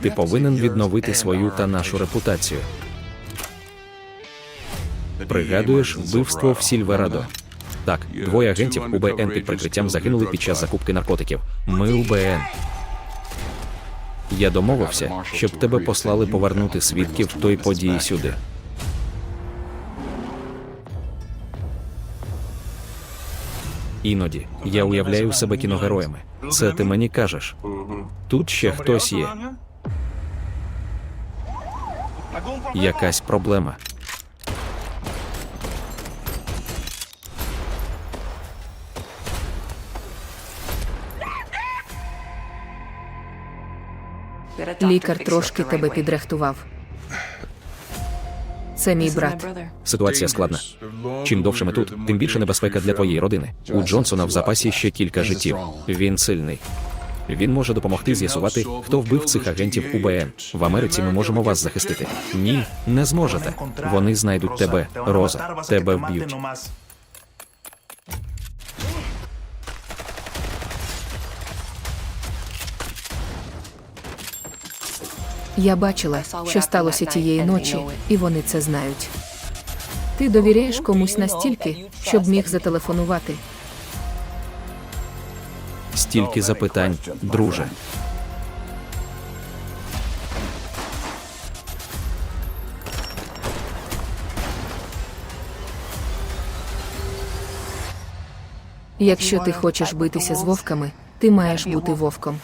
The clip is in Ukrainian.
Ти повинен відновити свою та нашу репутацію. Пригадуєш вбивство в Сільверадо? Так, двоє агентів УБН під прикриттям загинули під час закупки наркотиків. Ми УБН. Я домовився, щоб тебе послали повернути свідків той події сюди. Іноді я уявляю себе кіногероями. Це ти мені кажеш. Тут ще хтось є. Якась проблема. Лікар трошки тебе підрихтував. Це мій брат. Ситуація складна. Чим довше ми тут, тим більше небезпека для твоєї родини. У Джонсона в запасі ще кілька життів. Він сильний. Він може допомогти з'ясувати, хто вбив цих агентів УБН. В Америці ми можемо вас захистити. Ні, не зможете. Вони знайдуть тебе, Роза. Тебе вб'ють. Я бачила, що сталося тієї ночі, і вони це знають. Ти довіряєш комусь настільки, щоб міг зателефонувати. Стільки запитань, друже. Якщо ти хочеш битися з вовками, ти маєш бути вовком.